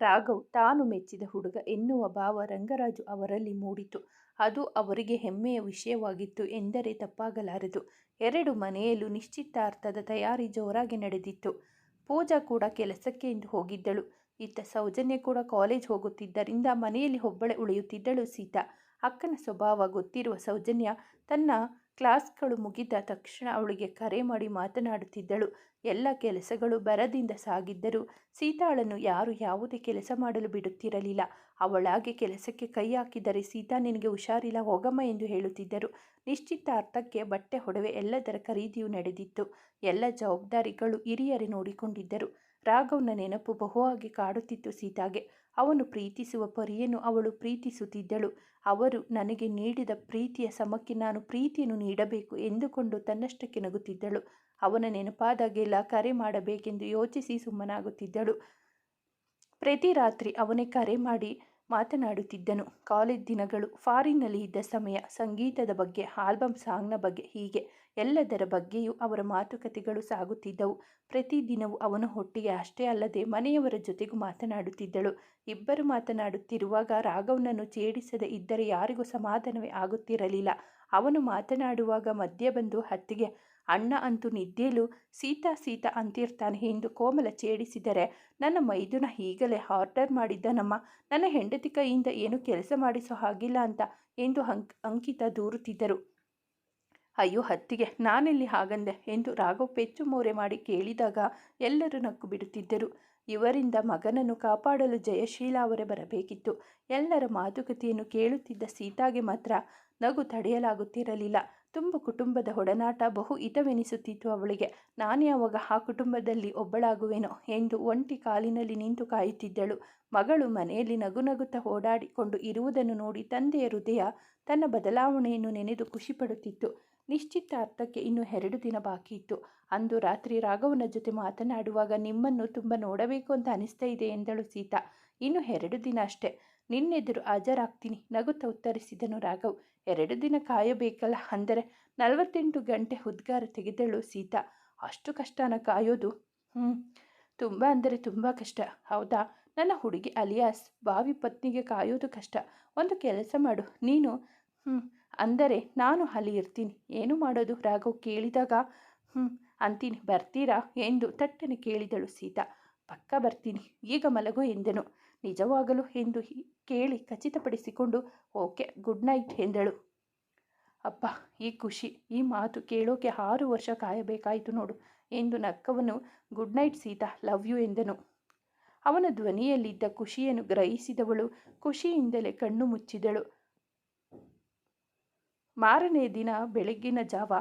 ರಾಘವ್ ತಾನು ಮೆಚ್ಚಿದ ಹುಡುಗ ಎನ್ನುವ ಭಾವ ರಂಗರಾಜು ಅವರಲ್ಲಿ ಮೂಡಿತು. ಅದು ಅವರಿಗೆ ಹೆಮ್ಮೆಯ ವಿಷಯವಾಗಿತ್ತು ಎಂದರೆ ತಪ್ಪಾಗಲಾರದು. ಎರಡು ಮನೆಯಲ್ಲೂ ನಿಶ್ಚಿತಾರ್ಥದ ತಯಾರಿ ಜೋರಾಗಿ ನಡೆದಿತ್ತು. ಪೂಜಾ ಕೂಡ ಕೆಲಸಕ್ಕೆ ಎಂದು ಹೋಗಿದ್ದಳು. ಇತ್ತ ಸೌಜನ್ಯ ಕೂಡ ಕಾಲೇಜ್ ಹೋಗುತ್ತಿದ್ದರಿಂದ ಮನೆಯಲ್ಲಿ ಒಬ್ಬಳೆ ಉಳಿಯುತ್ತಿದ್ದಳು ಸೀತಾ. ಅಕ್ಕನ ಸ್ವಭಾವ ಗೊತ್ತಿರುವ ಸೌಜನ್ಯ ತನ್ನ ಕ್ಲಾಸ್ಗಳು ಮುಗಿದ ತಕ್ಷಣ ಅವಳಿಗೆ ಕರೆ ಮಾಡಿ ಮಾತನಾಡುತ್ತಿದ್ದಳು. ಎಲ್ಲ ಕೆಲಸಗಳು ಬರದಿಂದ ಸಾಗಿದ್ದರು ಸೀತಾಳನ್ನು ಯಾರು ಯಾವುದೇ ಕೆಲಸ ಮಾಡಲು ಬಿಡುತ್ತಿರಲಿಲ್ಲ. ಅವಳಾಗೆ ಕೆಲಸಕ್ಕೆ ಕೈ ಹಾಕಿದರೆ ಸೀತಾ ನಿನಗೆ ಹುಷಾರಿಲ್ಲ, ಹೋಗಮ್ಮ ಎಂದು ಹೇಳುತ್ತಿದ್ದರು. ನಿಶ್ಚಿತಾರ್ಥಕ್ಕೆ ಬಟ್ಟೆ, ಒಡವೆ ಎಲ್ಲದರ ಖರೀದಿಯೂ ನಡೆದಿತ್ತು. ಎಲ್ಲ ಜವಾಬ್ದಾರಿಗಳು ಹಿರಿಯರೇ ನೋಡಿಕೊಂಡಿದ್ದರು. ರಾಘವ್ನ ನೆನಪು ಬಹುವಾಗಿ ಕಾಡುತ್ತಿತ್ತು ಸೀತಾಗೆ. ಅವನು ಪ್ರೀತಿಸುವ ಪರಿಯನ್ನು ಅವಳು ಪ್ರೀತಿಸುತ್ತಿದ್ದಳು. ಅವರು ನನಗೆ ನೀಡಿದ ಪ್ರೀತಿಯ ಸಮಕ್ಕೆ ನಾನು ಪ್ರೀತಿಯನ್ನು ನೀಡಬೇಕು ಎಂದುಕೊಂಡು ತನ್ನಷ್ಟಕ್ಕೆ ನಗುತ್ತಿದ್ದಳು. ಅವನ ನೆನಪಾದಾಗೆಲ್ಲ ಕರೆ ಮಾಡಬೇಕೆಂದು ಯೋಚಿಸಿ ಸುಮ್ಮನಾಗುತ್ತಿದ್ದಳು. ಪ್ರತಿ ರಾತ್ರಿ ಅವನೇ ಕರೆ ಮಾಡಿ ಮಾತನಾಡುತ್ತಿದ್ದನು. ಕಾಲೇಜ್ ದಿನಗಳು, ಫಾರಿನ್ನಲ್ಲಿ ಇದ್ದ ಸಮಯ, ಸಂಗೀತದ ಬಗ್ಗೆ ಆಲ್ಬಮ್ ಸಾಂಗ್ನ ಬಗ್ಗೆ ಹೀಗೆ. ಎಲ್ಲದರ ಬಗ್ಗೆಯೂ ಅವರ ಮಾತುಕತೆಗಳು ಸಾಗುತ್ತಿದ್ದವು. ಪ್ರತಿದಿನವೂ ಅವನು ಹೊಟ್ಟಿಗೆ ಅಷ್ಟೇ ಅಲ್ಲದೆ ಮನೆಯವರ ಜೊತೆಗೂ ಮಾತನಾಡುತ್ತಿದ್ದಳು. ಇಬ್ಬರು ಮಾತನಾಡುತ್ತಿರುವಾಗ ರಾಘವನನ್ನು ಛೇಡಿಸದೆ ಇದ್ದರೆ ಯಾರಿಗೂ ಸಮಾಧಾನವೇ ಆಗುತ್ತಿರಲಿಲ್ಲ. ಅವನು ಮಾತನಾಡುವಾಗ ಮಧ್ಯೆ ಬಂದು ಹತ್ತಿಗೆ, ಅಣ್ಣ ಅಂತೂ ನಿದ್ದೇಲು, ಸೀತಾ ಸೀತಾ ಅಂತಿರ್ತಾನೆ ಎಂದು ಕೋಮಲ ಛೇಡಿಸಿದರೆ, ನನ್ನ ಮೈದುನ ಈಗಲೇ ಆರ್ಡರ್ ಮಾಡಿದ್ದನಮ್ಮ. ನನ್ನ ಹೆಂಡತಿ ಕೈಯಿಂದ ಏನು ಕೆಲಸ ಮಾಡಿಸೋ ಹಾಗಿಲ್ಲ ಅಂತ ಎಂದು ಅಂಕ್, ಅಂಕಿತ ದೂರುತ್ತಿದ್ದರು. ಅಯ್ಯೋ, ಹತ್ತಿಗೆ. ನಾನೆಲ್ಲಿ ಹಾಗಂದೆ? ಎಂದು ರಾಘವ್ ಪೆಚ್ಚು ಮೋರೆ ಮಾಡಿ ಕೇಳಿದಾಗ ಎಲ್ಲರೂ ನಕ್ಕು ಬಿಡುತ್ತಿದ್ದರು ಇವರಿಂದ ಮಗನನ್ನು ಕಾಪಾಡಲು ಜಯಶೀಲ ಅವರೇ ಬರಬೇಕಿತ್ತು. ಎಲ್ಲರ ಮಾತುಕತೆಯನ್ನು ಕೇಳುತ್ತಿದ್ದ ಸೀತಾಗೆ ಮಾತ್ರ ನಗು ತಡೆಯಲಾಗುತ್ತಿರಲಿಲ್ಲ. ತುಂಬ ಕುಟುಂಬದ ಒಡನಾಟ ಬಹು ಹಿತವೆನಿಸುತ್ತಿತ್ತು ಅವಳಿಗೆ. ನಾನು ಯಾವಾಗ ಆ ಕುಟುಂಬದಲ್ಲಿ ಒಬ್ಬಳಾಗುವೆನೋ ಎಂದು ಒಂಟಿ ಕಾಲಿನಲ್ಲಿ ನಿಂತು ಕಾಯುತ್ತಿದ್ದಳು. ಮಗಳು ಮನೆಯಲ್ಲಿ ನಗು ನಗುತ್ತಾ ಓಡಾಡಿಕೊಂಡು ಇರುವುದನ್ನು ನೋಡಿ ತಂದೆಯ ಹೃದಯ ತನ್ನ ಬದಲಾವಣೆಯನ್ನು ನೆನೆದು ಖುಷಿಪಡುತ್ತಿತ್ತು. ನಿಶ್ಚಿತಾರ್ಥಕ್ಕೆ ಇನ್ನು ಎರಡು ದಿನ ಬಾಕಿ ಇತ್ತು. ಅಂದು ರಾತ್ರಿ ರಾಘವನ ಜೊತೆ ಮಾತನಾಡುವಾಗ ನಿಮ್ಮನ್ನು ತುಂಬ ನೋಡಬೇಕು ಅಂತ ಅನಿಸ್ತಾ ಇದೆ ಎಂದಳು ಸೀತಾ. ಇನ್ನು ಎರಡು ದಿನ ಅಷ್ಟೆ. ನಿನ್ನೆದುರು ಹಾಜರಾಗ್ತೀನಿ ನಗುತ್ತಾ ಉತ್ತರಿಸಿದನು ರಾಘವ್. ಎರಡು ದಿನ ಕಾಯಬೇಕಲ್ಲ ಅಂದರೆ ನಲವತ್ತೆಂಟು ಗಂಟೆ ಉದ್ಗಾರ ತೆಗೆದಳು ಸೀತಾ. ಅಷ್ಟು ಕಷ್ಟನ ಕಾಯೋದು? ಹ್ಞೂ ತುಂಬ ಅಂದರೆ ತುಂಬ ಕಷ್ಟ. ಹೌದಾ? ನನ್ನ ಹುಡುಗಿ ಅಲಿಯಾಸ್, ಬಾವಿ ಪತ್ನಿಗೆ ಕಾಯೋದು ಕಷ್ಟ. ಒಂದು ಕೆಲಸ ಮಾಡು. ನೀನು? ಹ್ಞೂ ಅಂದರೆ ನಾನು ಅಲ್ಲಿ ಇರ್ತೀನಿ. ಏನು ಮಾಡೋದು? ರಾಘವ್ ಕೇಳಿದಾಗ ಹ್ಞೂ ಅಂತೀನಿ. ಬರ್ತೀರಾ? ಎಂದು ತಟ್ಟನೆ ಕೇಳಿದಳು ಸೀತಾ. ಪಕ್ಕ ಬರ್ತೀನಿ. ಈಗ ಮಲಗು ಎಂದನು. ನಿಜವಾಗಲು? ಎಂದು ಕೇಳಿ ಖಚಿತಪಡಿಸಿಕೊಂಡು, ಓಕೆ, ಗುಡ್ ನೈಟ್ ಎಂದಳು. ಅಪ್ಪ ಈ ಖುಷಿ. ಈ ಮಾತು ಕೇಳೋಕೆ ಆರು ವರ್ಷ ಕಾಯಬೇಕಾಯಿತು ನೋಡು ಎಂದು ನಕ್ಕವನು, good night Sita, love you ಎಂದನು. ಅವನ ಧ್ವನಿಯಲ್ಲಿದ್ದ ಖುಷಿಯನ್ನು ಗ್ರಹಿಸಿದವಳು, ಖುಷಿಯಿಂದಲೇ ಕಣ್ಣು ಮುಚ್ಚಿದಳು. ಮಾರನೇ ದಿನ ಬೆಳಗ್ಗಿನ ಜಾವ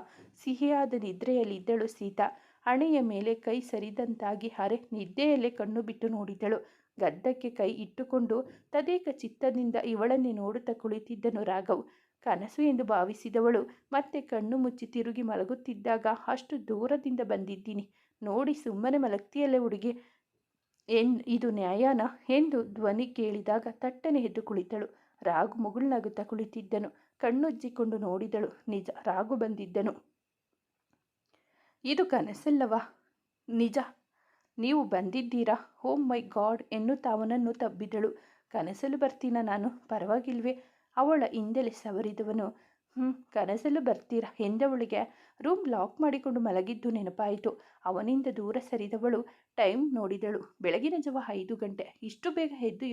ಸಿಹಿಯಾದ ನಿದ್ರೆಯಲ್ಲಿದ್ದಳು ಸೀತಾ. ಹಣೆಯ ಮೇಲೆ ಕೈ ಸರಿದಂತಾಗಿ ಹರೆ ನಿದ್ದೆಯಲ್ಲೇ ಕಣ್ಣು ಬಿಟ್ಟು ನೋಡಿದಳು. ಗದ್ದಕ್ಕೆ ಕೈ ಇಟ್ಟುಕೊಂಡು ತದೇಕ ಚಿತ್ತದಿಂದ ಇವಳನ್ನೇ ನೋಡುತ್ತಾ ಕುಳಿತಿದ್ದನು ರಾಘವ್. ಕನಸು ಎಂದು ಭಾವಿಸಿದವಳು. ಮತ್ತೆ ಕಣ್ಣು ಮುಚ್ಚಿ ತಿರುಗಿ ಮಲಗುತ್ತಿದ್ದಾಗ ಅಷ್ಟು ದೂರದಿಂದ ಬಂದಿದ್ದೀನಿ. ನೋಡಿ ಸುಮ್ಮನೆ ಮಲಗ್ತಿಯಲ್ಲೇ ಹುಡುಗಿ. ಎನ್ ಇದು ನ್ಯಾಯಾನ? ಎಂದು ಧ್ವನಿ ಕೇಳಿದಾಗ ತಟ್ಟನೆ ಎದ್ದು ಕುಳಿತಳು. ರಾಗು ಮುಗುಳ್ನಗುತ್ತಾ ಕುಳಿತಿದ್ದನು. ಕಣ್ಣುಜ್ಜಿಕೊಂಡು ನೋಡಿದಳು. ನಿಜ, ರಾಗು ಬಂದಿದ್ದನು. ಇದು ಕನಸಲ್ಲವಾ? ನಿಜ, ನೀವು ಬಂದಿದ್ದೀರಾ? ಓ ಮೈ ಗಾಡ್ ಎನ್ನುತ್ತಾ ಅವನನ್ನು ತಬ್ಬಿದಳು. ಕನಸಲು ಬರ್ತೀನ ನಾನು? ಪರವಾಗಿಲ್ವೇ. ಅವಳ ಹಿಂದೆಲೆ ಸವರಿದವನು. ಹ್ಞೂ ಕನಸಲ್ಲೂ ಬರ್ತೀರಾ? ಎಂದವಳಿಗೆ ರೂಮ್ ಲಾಕ್ ಮಾಡಿಕೊಂಡು ಮಲಗಿದ್ದು ನೆನಪಾಯಿತು. ಅವನಿಂದ ದೂರ ಸರಿದವಳು ಟೈಮ್ ನೋಡಿದಳು. ಬೆಳಗಿನ ಜಾವ ಐದು ಗಂಟೆ. ಇಷ್ಟು ಬೇಗ ಎದ್ದು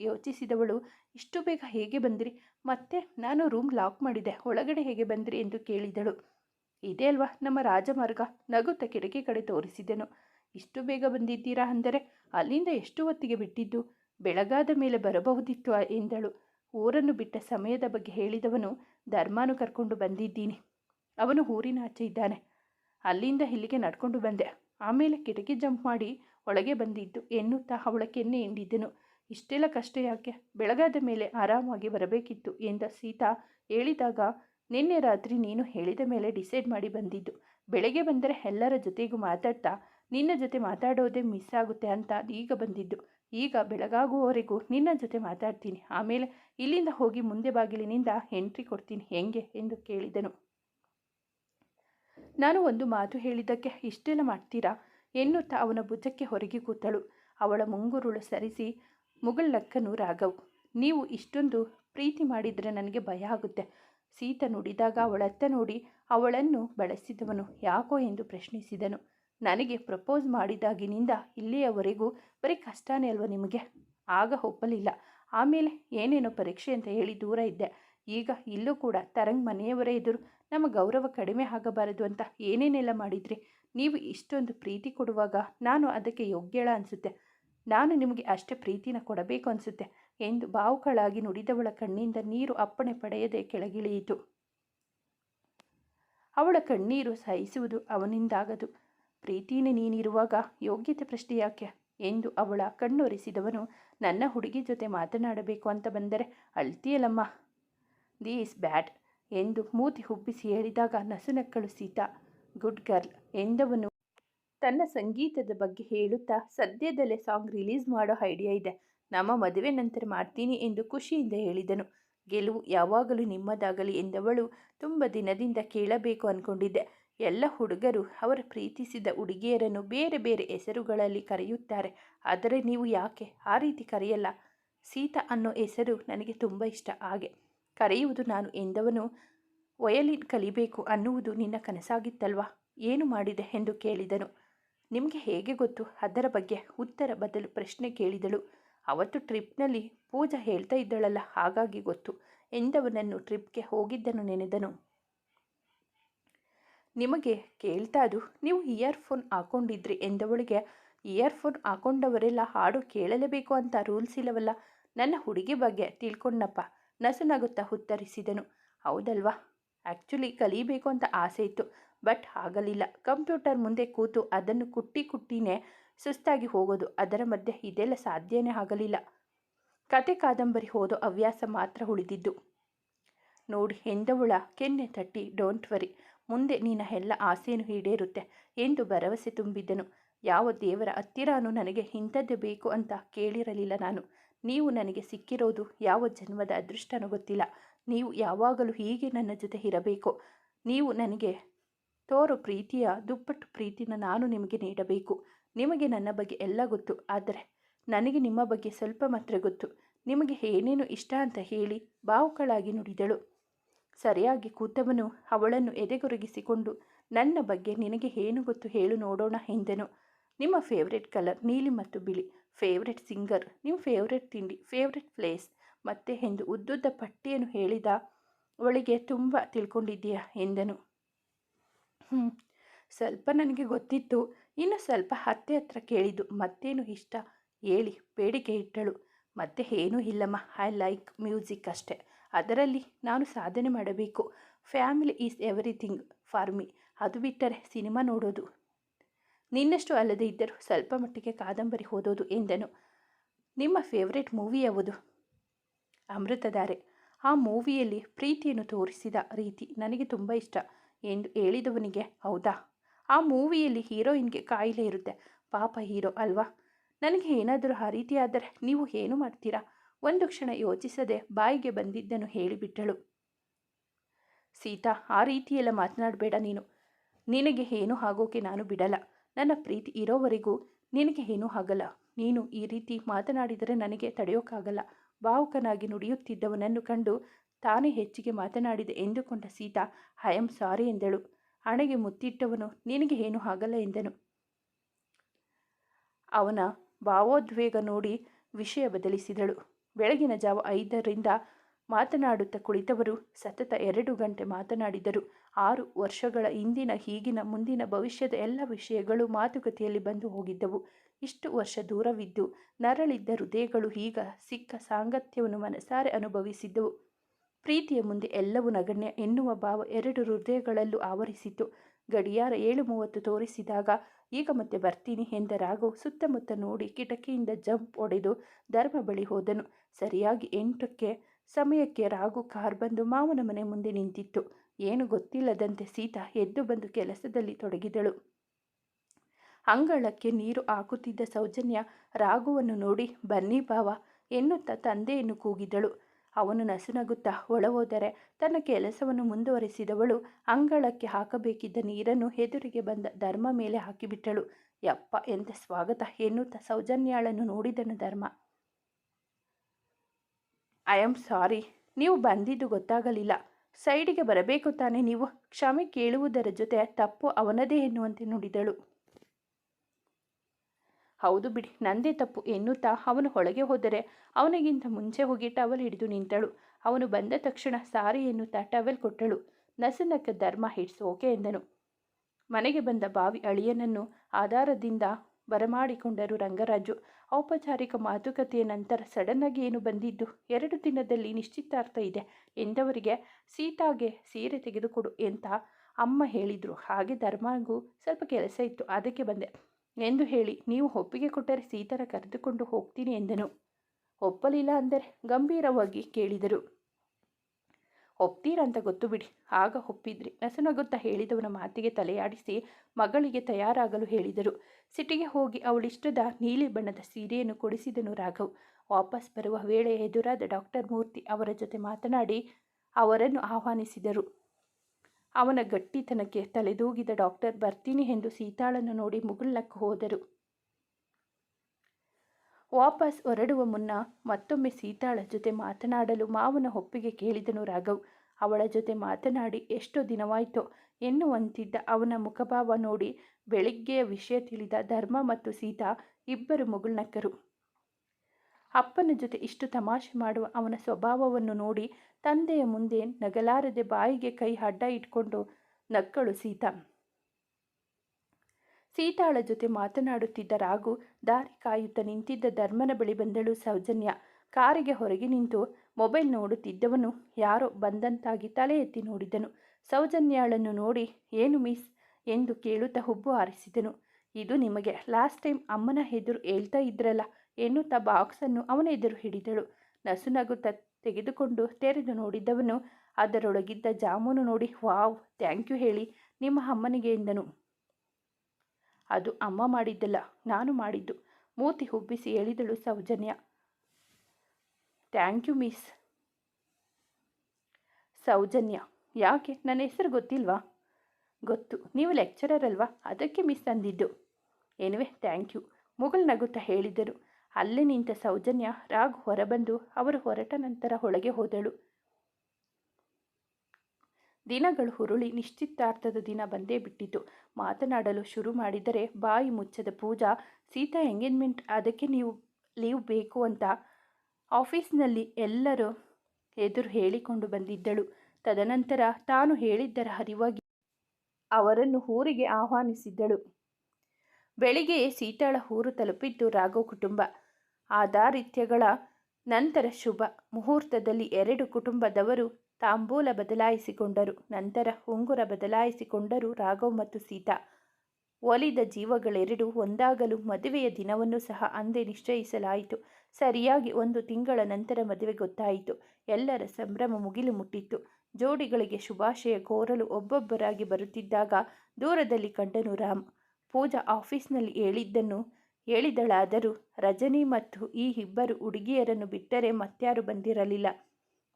ಯೋಚಿಸಿದವಳು, ಇಷ್ಟು ಬೇಗ ಹೇಗೆ ಬಂದಿರಿ? ಮತ್ತೆ ನಾನು ರೂಮ್ ಲಾಕ್ ಮಾಡಿದೆ. ಒಳಗಡೆ ಹೇಗೆ ಬಂದಿರಿ? ಎಂದು ಕೇಳಿದಳು. ಇದೇ ಅಲ್ವಾ? ನಮ್ಮ ರಾಜಮಾರ್ಗ. ನಗುತ್ತ ಕಿಟಕಿ ಕಡೆ ತೋರಿಸಿದೆನು. ಇಷ್ಟು ಬೇಗ ಬಂದಿದ್ದೀರಾ ಅಂದರೆ ಅಲ್ಲಿಂದ ಎಷ್ಟು ಹೊತ್ತಿಗೆ ಬಿಟ್ಟಿದ್ದು? ಬೆಳಗಾದ ಮೇಲೆ ಬರಬಹುದಿತ್ತು, ಎಂದಳು. ಊರನ್ನು ಬಿಟ್ಟ ಸಮಯದ ಬಗ್ಗೆ ಹೇಳಿದವನು ಧರ್ಮಾನು ಕರ್ಕೊಂಡು ಬಂದಿದ್ದೀನಿ. ಅವನು ಊರಿನ ಆಚೆ ಇದ್ದಾನೆ. ಅಲ್ಲಿಂದ ಇಲ್ಲಿಗೆ ನಡ್ಕೊಂಡು ಬಂದೆ. ಆಮೇಲೆ ಕಿಟಕಿ ಜಂಪ್ ಮಾಡಿ ಒಳಗೆ ಬಂದಿದ್ದು. ಎನ್ನುತ್ತಾ ಅವಳ ಕೆನ್ನೆ ಎಂಡಿದ್ದನು ಇಷ್ಟೆಲ್ಲ ಕಷ್ಟ ಯಾಕೆ? ಬೆಳಗಾದ ಮೇಲೆ ಆರಾಮಾಗಿ ಬರಬೇಕಿತ್ತು ಎಂದ ಸೀತಾ ಹೇಳಿದಾಗ, ನಿನ್ನೆ ರಾತ್ರಿ ನೀನು ಹೇಳಿದ ಮೇಲೆ ಡಿಸೈಡ್ ಮಾಡಿ ಬಂದಿದ್ದು. ಬೆಳಗ್ಗೆ ಬಂದರೆ ಎಲ್ಲರ ಜೊತೆಗೂ ಮಾತಾಡ್ತಾ, ನಿನ್ನ ಜೊತೆ ಮಾತಾಡೋದೇ ಮಿಸ್ ಆಗುತ್ತೆ ಅಂತ ಈಗ ಬಂದಿದ್ದು. ಈಗ ಬೆಳಗಾಗುವವರೆಗೂ ನಿನ್ನ ಜೊತೆ ಮಾತಾಡ್ತೀನಿ. ಆಮೇಲೆ ಇಲ್ಲಿಂದ ಹೋಗಿ ಮುಂದೆ ಬಾಗಿಲಿನಿಂದ ಎಂಟ್ರಿ ಕೊಡ್ತೀನಿ. ಹೆಂಗೆ? ಎಂದು ಕೇಳಿದನು. ನಾನು ಒಂದು ಮಾತು ಹೇಳಿದ್ದಕ್ಕೆ ಇಷ್ಟೆಲ್ಲ ಮಾಡ್ತೀರಾ? ಎನ್ನುತ್ತಾ ಅವನ ಭುಜಕ್ಕೆ ಹೊರಗೆ ಕೂತಳು. ಅವಳ ಮುಂಗುರುಳು ಸರಿಸಿ, ಮುಗುಳ್ನಕ್ಕನು ರಾಘವ್, ನೀವು ಇಷ್ಟೊಂದು ಪ್ರೀತಿ ಮಾಡಿದರೆ ನನಗೆ ಭಯ ಆಗುತ್ತೆ. ಸೀತ ನುಡಿದಾಗ ಅವಳತ್ತ ನೋಡಿ ಅವಳನ್ನು ಬಳಸಿದವನು ಯಾಕೋ ಎಂದು ಪ್ರಶ್ನಿಸಿದನು. ನನಗೆ ಪ್ರಪೋಸ್ ಮಾಡಿದಾಗಿನಿಂದ ಇಲ್ಲಿಯವರೆಗೂ ಬರೀ ಕಷ್ಟನೇ ಅಲ್ವ ನಿಮಗೆ? ಆಗ ಒಪ್ಪಲಿಲ್ಲ. ಆಮೇಲೆ ಏನೇನೋ ಪರೀಕ್ಷೆ ಅಂತ ಹೇಳಿ ದೂರ ಇದ್ದೆ. ಈಗ ಇಲ್ಲೂ ಕೂಡ ತರಂಗ್ ಮನೆಯವರೇ ಎದುರು ನಮ್ಮ ಗೌರವ ಕಡಿಮೆ ಆಗಬಾರದು ಅಂತ ಏನೇನೆಲ್ಲ ಮಾಡಿದ್ರಿ? ನೀವು ಇಷ್ಟೊಂದು ಪ್ರೀತಿ ಕೊಡುವಾಗ ನಾನು ಅದಕ್ಕೆ ಯೋಗ್ಯಳ ಅನಿಸುತ್ತೆ. ನಾನು ನಿಮಗೆ ಅಷ್ಟೇ ಪ್ರೀತಿನ ಕೊಡಬೇಕು ಅನಿಸುತ್ತೆ ಎಂದು ಬಾವುಕಳಾಗಿ ನುಡಿದವಳ ಕಣ್ಣಿಂದ ನೀರು ಅಪ್ಪಣೆ ಪಡೆಯದೆ ಕೆಳಗಿಳಿಯಿತು. ಅವಳ ಕಣ್ಣೀರು ಸಹಿಸುವುದು ಅವನಿಂದಾಗದು. ಪ್ರೀತಿನೇ ನೀನಿರುವಾಗ ಯೋಗ್ಯತೆ ಪ್ರಶ್ನೆ ಯಾಕೆ? ಎಂದು ಅವಳ ಕಣ್ಣೊರೆಸಿದವನು, ನನ್ನ ಹುಡುಗಿ ಜೊತೆ ಮಾತನಾಡಬೇಕು ಅಂತ ಬಂದರೆ ಅಳ್ತೀಯಲ್ಲಮ್ಮ? ದೀಸ್ ಬ್ಯಾಡ್ ಎಂದು ಮೂತಿ ಹುಬ್ಬಿಸಿ ಹೇಳಿದಾಗ ನಸುನಕ್ಕಳು ಸೀತಾ ಗುಡ್ ಗರ್ಲ್ ಎಂದವನು ತನ್ನ ಸಂಗೀತದ ಬಗ್ಗೆ ಹೇಳುತ್ತಾ, ಸದ್ಯದಲ್ಲೇ ಸಾಂಗ್ ರಿಲೀಸ್ ಮಾಡೋ ಐಡಿಯಾ ಇದೆ. ನಮ್ಮ ಮದುವೆ ನಂತರ ಮಾಡ್ತೀನಿ ಎಂದು ಖುಷಿಯಿಂದ ಹೇಳಿದನು. ಗೆಲುವು ಯಾವಾಗಲೂ ನಿಮ್ಮದಾಗಲಿ ಎಂದವಳು ತುಂಬ ದಿನದಿಂದ ಕೇಳಬೇಕು ಅಂದ್ಕೊಂಡಿದ್ದೆ ಎಲ್ಲ ಹುಡುಗರು ಅವರು ಪ್ರೀತಿಸಿದ ಹುಡುಗಿಯರನ್ನು ಬೇರೆ ಬೇರೆ ಹೆಸರುಗಳಲ್ಲಿ ಕರೆಯುತ್ತಾರೆ. ಆದರೆ ನೀವು ಯಾಕೆ? ಆ ರೀತಿ ಕರೆಯಲ್ಲ. ಸೀತಾ ಅನ್ನೋ ಹೆಸರು ನನಗೆ ತುಂಬ ಇಷ್ಟ. ಹಾಗೆ. ಕರೆಯುವುದು ನಾನು ಎಂದವನು ವಯಲಿನ್ ಕಲಿಬೇಕು ಅನ್ನುವುದು ನಿನ್ನ ಕನಸಾಗಿತ್ತಲ್ವಾ? ಏನು ಮಾಡಿದೆ ಎಂದು ಕೇಳಿದನು. ನಿಮಗೆ ಹೇಗೆ ಗೊತ್ತು? ಅದರ ಬಗ್ಗೆ ಉತ್ತರ ಬದಲು ಪ್ರಶ್ನೆ ಕೇಳಿದಳು. ಅವತ್ತು ಟ್ರಿಪ್ನಲ್ಲಿ ಪೂಜಾ ಹೇಳ್ತಾ ಇದ್ದಳಲ್ಲ, ಹಾಗಾಗಿ ಗೊತ್ತು ಎಂದವನನ್ನು ಟ್ರಿಪ್ಗೆ ಹೋಗಿದ್ದನು ನೆನೆದನು. ನಿಮಗೆ ಕೇಳ್ತಾ ಅದು ನೀವು ಇಯರ್ಫೋನ್ ಹಾಕೊಂಡಿದ್ರಿ ಎಂದವಳಿಗೆ, ಇಯರ್ಫೋನ್ ಹಾಕೊಂಡವರೆಲ್ಲ ಹಾಡು ಕೇಳಲೇಬೇಕು ಅಂತ ರೂಲ್ಸ್ ಇಲ್ಲವಲ್ಲ? ನನ್ನ ಹುಡುಗಿ ಬಗ್ಗೆ ತಿಳ್ಕೊಂಡಪ್ಪ, ನಸುನಗುತ್ತಾ ಉತ್ತರಿಸಿದನು. ಹೌದಲ್ವಾ? ಆ್ಯಕ್ಚುಲಿ ಕಲಿಬೇಕು ಅಂತ ಆಸೆ ಇತ್ತು, ಬಟ್ ಆಗಲಿಲ್ಲ ಕಂಪ್ಯೂಟರ್ ಮುಂದೆ ಕೂತು ಅದನ್ನು ಕುಟ್ಟಿ ಕುಟ್ಟಿನೇ ಸುಸ್ತಾಗಿ ಹೋಗೋದು, ಅದರ ಮಧ್ಯೆ ಇದೆಲ್ಲ ಸಾಧ್ಯನೇ ಆಗಲಿಲ್ಲ. ಕತೆ ಕಾದಂಬರಿ ಓದೋ ಹವ್ಯಾಸ ಮಾತ್ರ ಉಳಿದಿದ್ದು. ನೋಡಿ, ಎಂದವಳ ಕೆನ್ನೆ ತಟ್ಟಿ, ಡೋಂಟ್ ವರಿ. ಮುಂದೆ ನಿನ್ನ ಎಲ್ಲ ಆಸೆಯನ್ನು ಈಡೇರುತ್ತೆ. ಎಂದು ಭರವಸೆ ತುಂಬಿದ್ದನು ಯಾವ ದೇವರ ಹತ್ತಿರನೂ ನನಗೆ ಇಂಥದ್ದೇ ಬೇಕು ಅಂತ ಕೇಳಿರಲಿಲ್ಲ ನಾನು. ನೀವು ನನಗೆ ಸಿಕ್ಕಿರೋದು ಯಾವ ಜನ್ಮದ ಅದೃಷ್ಟನೂ ಗೊತ್ತಿಲ್ಲ. ನೀವು ಯಾವಾಗಲೂ ಹೀಗೆ ನನ್ನ ಜೊತೆ ಇರಬೇಕು. ನೀವು ನನಗೆ ತೋರು ಪ್ರೀತಿಯ, ದುಪ್ಪಟ್ಟು ಪ್ರೀತಿನ ನಾನು ನಿಮಗೆ ನೀಡಬೇಕು. ನಿಮಗೆ ನನ್ನ ಬಗ್ಗೆ ಎಲ್ಲ ಗೊತ್ತು. ಆದರೆ ನನಗೆ ನಿಮ್ಮ ಬಗ್ಗೆ ಸ್ವಲ್ಪ ಮಾತ್ರ ಗೊತ್ತು. ನಿಮಗೆ ಏನೇನು ಇಷ್ಟ ಅಂತ ಹೇಳಿ ಬಾವುಕಳಾಗಿ ನುಡಿದಳು. ಸರಿಯಾಗಿ ಕೂತವನು, ಅವಳನ್ನು ಎದೆಗುರುಗಿಸಿಕೊಂಡು, ನನ್ನ ಬಗ್ಗೆ ನಿನಗೆ ಏನು ಗೊತ್ತು ಹೇಳು ನೋಡೋಣ ಎಂದೆನು. ನಿಮ್ಮ ಫೇವ್ರೆಟ್ ಕಲರ್ ನೀಲಿ ಮತ್ತು ಬಿಳಿ ಫೇವ್ರೆಟ್ ಸಿಂಗರ್ ನಿಮ್ಮ ಫೇವ್ರೆಟ್ ತಿಂಡಿ ಫೇವ್ರೆಟ್ ಪ್ಲೇಸ್ ಮತ್ತೆ ಎಂದು ಉದ್ದುದ್ದ ಪಟ್ಟಿಯನ್ನು ಹೇಳಿದ ಅವಳಿಗೆ ತುಂಬ ತಿಳ್ಕೊಂಡಿದ್ದೀಯಾ ಎಂದನು. ಹ್ಞೂ ಸ್ವಲ್ಪ ನನಗೆ ಗೊತ್ತಿತ್ತು, ಇನ್ನು ಸ್ವಲ್ಪ ಹತ್ತೆ ಹತ್ರ ಕೇಳಿದ್ದು, ಮತ್ತೇನು ಇಷ್ಟ? ಹೇಳಿ, ಬೇಡಿಕೆ ಇಟ್ಟಳು. ಮತ್ತೆ ಏನೂ ಇಲ್ಲಮ್ಮ ಐ ಲೈಕ್ ಮ್ಯೂಸಿಕ್ ಅಷ್ಟೆ. ಅದರಲ್ಲಿ ನಾನು ಸಾಧನೆ ಮಾಡಬೇಕು. Family is everything for me. ಅದು ಬಿಟ್ಟರೆ ಸಿನಿಮಾ ನೋಡೋದು. ನಿನ್ನಷ್ಟು ಅಲ್ಲದೆ ಇದ್ದರೂ ಸ್ವಲ್ಪ ಮಟ್ಟಿಗೆ ಕಾದಂಬರಿ ಓದೋದು ಎಂದನು. ನಿಮ್ಮ ಫೇವ್ರೆಟ್ ಮೂವಿ ಯಾವುದು? ಅಮೃತಧಾರೆ. ಆ ಮೂವಿಯಲ್ಲಿ ಪ್ರೀತಿಯನ್ನು ತೋರಿಸಿದ ರೀತಿ ನನಗೆ ತುಂಬ ಇಷ್ಟ ಎಂದು ಹೇಳಿದವನಿಗೆ ಹೌದಾ? ಆ ಮೂವಿಯಲ್ಲಿ ಹೀರೋಯಿನ್ಗೆ ಕಾಯಿಲೆ ಇರುತ್ತೆ. ಪಾಪ ಹೀರೋ ಅಲ್ವಾ? ನನಗೆ ಏನಾದರೂ ಆ ರೀತಿಯಾದರೆ ನೀವು ಏನು ಮಾಡ್ತೀರಾ? ಒಂದು ಕ್ಷಣ ಯೋಚಿಸದೆ ಬಾಯಿಗೆ ಬಂದಿದ್ದನ್ನು ಹೇಳಿಬಿಟ್ಟಳು. ಸೀತಾ, ಆ ರೀತಿಯೆಲ್ಲ ಮಾತನಾಡಬೇಡ ನೀನು. ನಿನಗೆ ಏನೂ ಆಗೋಕೆ ನಾನು ಬಿಡಲ್ಲ. ನನ್ನ ಪ್ರೀತಿ ಇರೋವರೆಗೂ ನಿನಗೆ ಏನೂ ಆಗಲ್ಲ. ನೀನು ಈ ರೀತಿ ಮಾತನಾಡಿದರೆ ನನಗೆ ತಡೆಯೋಕ್ಕಾಗಲ್ಲ ಭಾವುಕನಾಗಿ ನುಡಿಯುತ್ತಿದ್ದವನನ್ನು ಕಂಡು ತಾನೇ ಹೆಚ್ಚಿಗೆ ಮಾತನಾಡಿದೆ ಎಂದುಕೊಂಡ ಸೀತಾ, ಐ ಆಮ್ ಸಾರಿ ಎಂದಳು. ಹಣೆಗೆ ಮುತ್ತಿಟ್ಟವನು, ನಿನಗೆ ಏನೂ ಆಗಲ್ಲ ಎಂದನು. ಅವನ ಭಾವೋದ್ವೇಗ ನೋಡಿ ವಿಷಯ ಬದಲಿಸಿದಳು. ಬೆಳಗಿನ ಜಾವ ಐದರಿಂದ ಮಾತನಾಡುತ್ತಾ ಕುಳಿತವರು ಸತತ ಎರಡು ಗಂಟೆ ಮಾತನಾಡಿದರು. ಆರು ವರ್ಷಗಳ ಹಿಂದಿನ ಹೀಗಿನ ಮುಂದಿನ ಭವಿಷ್ಯದ ಎಲ್ಲ ವಿಷಯಗಳು ಮಾತುಕತೆಯಲ್ಲಿ ಬಂದು ಹೋಗಿದ್ದವು. ಇಷ್ಟು ವರ್ಷ ದೂರವಿದ್ದು ನರಳಿದ್ದ ಹೃದಯಗಳು ಈಗ ಸಿಕ್ಕ ಸಾಂಗತ್ಯವನ್ನು ಮನಸಾರೆ ಅನುಭವಿಸಿದ್ದವು. ಪ್ರೀತಿಯ ಮುಂದೆ ಎಲ್ಲವೂ ನಗಣ್ಯ ಎನ್ನುವ ಭಾವ ಎರಡು ಹೃದಯಗಳಲ್ಲೂ ಆವರಿಸಿತು ಗಡಿಯಾರ ಏಳು ಮೂವತ್ತು ತೋರಿಸಿದಾಗ, ಈಗ ಮತ್ತೆ ಬರ್ತೀನಿ ಎಂದ ರಾಘವ್ ಸುತ್ತಮುತ್ತ ನೋಡಿ ಕಿಟಕಿಯಿಂದ ಜಂಪ್ ಒಡೆದು ಧರ್ಮ ಬಳಿ ಹೋದನು. ಸರಿಯಾಗಿ ಎಂಟಕ್ಕೆ, ಸಮಯಕ್ಕೆ ರಾಘು ಕಾರ್ ಬಂದು ಮಾವನ ಮನೆ ಮುಂದೆ ನಿಂತಿತ್ತು. ಏನು ಗೊತ್ತಿಲ್ಲದಂತೆ ಸೀತಾ ಎದ್ದು ಬಂದು ಕೆಲಸದಲ್ಲಿ ತೊಡಗಿದಳು. ಅಂಗಳಕ್ಕೆ ನೀರು ಹಾಕುತ್ತಿದ್ದ ಸೌಜನ್ಯ ರಾಘುವನ್ನು ನೋಡಿ, ಬನ್ನಿ ಭಾವ ಎನ್ನುತ್ತಾ ತಂದೆಯನ್ನು ಕೂಗಿದಳು. ಅವನು ನಸುನಗುತ್ತಾ ಒಳಹೋದರೆ ತನ್ನ ಕೆಲಸವನ್ನು ಮುಂದುವರಿಸಿದವಳು ಅಂಗಳಕ್ಕೆ ಹಾಕಬೇಕಿದ್ದ ನೀರನ್ನು ಎದುರಿಗೆ ಬಂದ ಧರ್ಮ ಮೇಲೆ ಹಾಕಿಬಿಟ್ಟಳು. ಯಪ್ಪ, ಎಂಥ ಸ್ವಾಗತ, ಎನ್ನುತ್ತಾ ಸೌಜನ್ಯಾಳನ್ನು ನೋಡಿದನು ಧರ್ಮ. ಐ ಆಮ್ ಸಾರಿ ನೀವು ಬಂದಿದ್ದು ಗೊತ್ತಾಗಲಿಲ್ಲ. ಸೈಡಿಗೆ ಬರಬೇಕು ತಾನೇ ನೀವು? ಕ್ಷಮೆ ಕೇಳುವುದರ ಜೊತೆ ತಪ್ಪು ಅವನದೇ ಎನ್ನುವಂತೆ ನುಡಿದಳು. ಹೌದು ಬಿಡಿ, ನಂದೇ ತಪ್ಪು ಎನ್ನುತ್ತಾ ಅವನು ಹೊಳಗೆ ಹೋದರೆ ಅವನಿಗಿಂತ ಮುಂಚೆ ಹೋಗಿ ಟವಲ್ ಹಿಡಿದು ನಿಂತಳು. ಅವನು ಬಂದ ತಕ್ಷಣ ಸಾರಿ ಎನ್ನುತ್ತಾ ಟವೆಲ್ ಕೊಟ್ಟಳು. ನಸನಕ್ಕ ಧರ್ಮ ಹಿಡ್ಸ್, ಓಕೆ ಎಂದನು. ಮನೆಗೆ ಬಂದ ಬಾವಿ ಅಳಿಯನನ್ನು ಆಧಾರದಿಂದ ಬರಮಾಡಿಕೊಂಡರು ರಂಗರಾಜು. ಔಪಚಾರಿಕ ಮಾತುಕತೆಯ ನಂತರ ಸಡನ್ನಾಗಿ ಏನು ಬಂದಿದ್ದು? ಎರಡು ದಿನದಲ್ಲಿ ನಿಶ್ಚಿತಾರ್ಥ ಇದೆ. ಎಂದವರಿಗೆ ಸೀತಾಗೆ ಸೀರೆ ತೆಗೆದುಕೊಡು ಅಂತ ಅಮ್ಮ ಹೇಳಿದರು. ಹಾಗೆ ಧರ್ಮಗೂ ಸ್ವಲ್ಪ ಕೆಲಸ ಇತ್ತು. ಅದಕ್ಕೆ ಬಂದೆ. ಎಂದು ಹೇಳಿ, ನೀವು ಒಪ್ಪಿಗೆ ಕೊಟ್ಟರೆ ಸೀತರ ಕರೆದುಕೊಂಡು ಹೋಗ್ತೀನಿ ಎಂದನು. ಒಪ್ಪಲಿಲ್ಲ ಅಂದರೆ ಗಂಭೀರವಾಗಿ ಕೇಳಿದರು. ಒಪ್ತೀರಂತ ಗೊತ್ತು ಬಿಡಿ. ಆಗ ಒಪ್ಪಿದ್ರಿ. ನಸುನಗುತ್ತಾ ಹೇಳಿದವನ ಮಾತಿಗೆ ತಲೆಯಾಡಿಸಿ ಮಗಳಿಗೆ ತಯಾರಾಗಲು ಹೇಳಿದರು. ಸಿಟಿಗೆ ಹೋಗಿ ಅವಳಿಷ್ಟದ ನೀಲಿ ಬಣ್ಣದ ಸೀರೆಯನ್ನು ಕೊಡಿಸಿದನು ರಾಘವ್. ವಾಪಸ್ ಬರುವ ವೇಳೆ ಎದುರಾದ ಡಾಕ್ಟರ್ ಮೂರ್ತಿ ಅವರ ಜೊತೆ ಮಾತನಾಡಿ ಅವರನ್ನು ಆಹ್ವಾನಿಸಿದರು. ಅವನ ಗಟ್ಟಿತನಕ್ಕೆ ತಲೆದೂಗಿದ ಡಾಕ್ಟರ್ ಬರ್ತೀನಿ ಎಂದು ಸೀತಾಳನ್ನು ನೋಡಿ ಮುಗುಳ್ಳಕ್ಕೆ ಹೋದರು. ವಾಪಸ್ ಹೊರಡುವ ಮುನ್ನ ಮತ್ತೊಮ್ಮೆ ಸೀತಾಳ ಜೊತೆ ಮಾತನಾಡಲು ಮಾವನ ಒಪ್ಪಿಗೆ ಕೇಳಿದನು ರಾಘವ್. ಅವಳ ಜೊತೆ ಮಾತನಾಡಿ ಎಷ್ಟು ದಿನವಾಯಿತೋ ಎನ್ನುವಂತಿದ್ದ ಅವನ ಮುಖಭಾವ ನೋಡಿ ಬೆಳಿಗ್ಗೆಯ ವಿಷಯ ತಿಳಿದ ಧರ್ಮ ಮತ್ತು ಸೀತಾ ಇಬ್ಬರು ಮುಗುಳ್ನಕ್ಕರು. ಅಪ್ಪನ ಜೊತೆ ಇಷ್ಟು ತಮಾಷೆ ಮಾಡುವ ಅವನ ಸ್ವಭಾವವನ್ನು ನೋಡಿ ತಂದೆಯ ಮುಂದೆ ನಗಲಾರದೆ ಬಾಯಿಗೆ ಕೈ ಅಡ್ಡ ಇಟ್ಕೊಂಡು ನಕ್ಕಳು ಸೀತಾ. ಸೀತಾಳ ಜೊತೆ ಮಾತನಾಡುತ್ತಿದ್ದ ರಾಘು ದಾರಿ ಕಾಯುತ್ತಾ ನಿಂತಿದ್ದ ಧರ್ಮನ ಬಳಿ ಬಂದಳು ಸೌಜನ್ಯ. ಕಾರಿಗೆ ಹೊರಗೆ ನಿಂತು ಮೊಬೈಲ್ ನೋಡುತ್ತಿದ್ದವನು ಯಾರೋ ಬಂದಂತಾಗಿ ತಲೆ ಎತ್ತಿ ನೋಡಿದನು. ಸೌಜನ್ಯಾಳನ್ನು ನೋಡಿ, ಏನು ಮಿಸ್? ಎಂದು ಕೇಳುತ್ತಾ ಹುಬ್ಬು ಆರಿಸಿದನು ಇದು ನಿಮಗೆ ಲಾಸ್ಟ್ ಟೈಮ್ ಅಮ್ಮನ ಎದುರು ಹೇಳ್ತಾ ಇದ್ರಲ್ಲ ಎನ್ನುತ್ತಾ ಬಾಕ್ಸನ್ನು ಅವನ ಎದುರು ಹಿಡಿದಳು. ನಸುನಗುತ್ತಾ ತೆಗೆದುಕೊಂಡು ತೆರೆದು ನೋಡಿದ್ದವನು ಅದರೊಳಗಿದ್ದ ಜಾಮೂನು ನೋಡಿ, ವಾವ್, ಥ್ಯಾಂಕ್ ಯು ಹೇಳಿ, ನಿಮ್ಮ ಅಮ್ಮನಿಗೆ, ಎಂದನು. ಅದು ಅಮ್ಮ ಮಾಡಿದ್ದಲ್ಲ, ನಾನು ಮಾಡಿದ್ದು, ಮೂತಿ ಹುಬ್ಬಿಸಿ ಹೇಳಿದಳು Soujanya. Thank you, miss. Soujanya, ಯಾಕೆ? ನನ್ನ ಹೆಸರು ಗೊತ್ತಿಲ್ವಾ? ಗೊತ್ತು, ನೀವು ಲೆಕ್ಚರರ್ ಅಲ್ವಾ? ಅದಕ್ಕೆ ಮಿಸ್ ಅಂದಿದ್ದು. ಎನಿವೆ ಥ್ಯಾಂಕ್ ಯು, ಮುಗಲ್ ನಗುತ್ತಾ ಹೇಳಿದರು. ಅಲ್ಲೇ ನಿಂತ ಸೌಜನ್ಯ ರಾಗ್ ಹೊರಬಂದು ಅವರು ಹೊರಟ ನಂತರ ಒಳಗೆ ಹೋದಳು. ದಿನಗಳು ಹುರುಳಿ ನಿಶ್ಚಿತಾರ್ಥದ ದಿನ ಬಂದೇ ಬಿಟ್ಟಿತು. ಮಾತನಾಡಲು ಶುರು ಮಾಡಿದರೆ ಬಾಯಿ ಮುಚ್ಚದ ಪೂಜಾ, ಸೀತಾ ಎಂಗೇಜ್ಮೆಂಟ್ ಅದಕ್ಕೆ ನೀವು ಲೀವ್ ಬೇಕು ಅಂತ ಆಫೀಸ್ನಲ್ಲಿ ಎಲ್ಲರೂ ಎದುರು ಹೇಳಿಕೊಂಡು ಬಂದಿದ್ದಳು. ತದನಂತರ ತಾನು ಹೇಳಿದ್ದರ ಅರಿವಾಗಿ ಅವರನ್ನು ಊರಿಗೆ ಆಹ್ವಾನಿಸಿದ್ದಳು. ಬೆಳಿಗ್ಗೆ ಸೀತಾಳ ಊರು ತಲುಪಿದ್ದು ರಾಘವ್ ಕುಟುಂಬ. ಆಧಾರಿತ್ಯಗಳ ನಂತರ ಶುಭ ಮುಹೂರ್ತದಲ್ಲಿ ಎರಡು ಕುಟುಂಬದವರು ತಾಂಬೂಲ ಬದಲಾಯಿಸಿಕೊಂಡರು. ನಂತರ ಉಂಗುರ ಬದಲಾಯಿಸಿಕೊಂಡರು ರಾಘವ್ ಮತ್ತು ಸೀತಾ. ಒಲಿದ ಜೀವಗಳೆರಡು ಒಂದಾಗಲು ಮದುವೆಯ ದಿನವನ್ನು ಸಹ ಅಂದೇ ನಿಶ್ಚಯಿಸಲಾಯಿತು. ಸರಿಯಾಗಿ ಒಂದು ತಿಂಗಳ ನಂತರ ಮದುವೆ ಗೊತ್ತಾಯಿತು. ಎಲ್ಲರ ಸಂಭ್ರಮ ಮುಗಿಲು ಮುಟ್ಟಿತ್ತು. ಜೋಡಿಗಳಿಗೆ ಶುಭಾಶಯ ಕೋರಲು ಒಬ್ಬೊಬ್ಬರಾಗಿ ಬರುತ್ತಿದ್ದಾಗ ದೂರದಲ್ಲಿ ಕಂಡನು ರಾಮ್. ಪೂಜಾ ಆಫೀಸ್ನಲ್ಲಿ ಹೇಳಿದ್ದನ್ನು ಹೇಳಿದಳಾದರೂ ರಜನಿ ಮತ್ತು ಈ ಇಬ್ಬರು ಹುಡುಗಿಯರನ್ನು ಬಿಟ್ಟರೆ ಮತ್ಯಾರು ಬಂದಿರಲಿಲ್ಲ.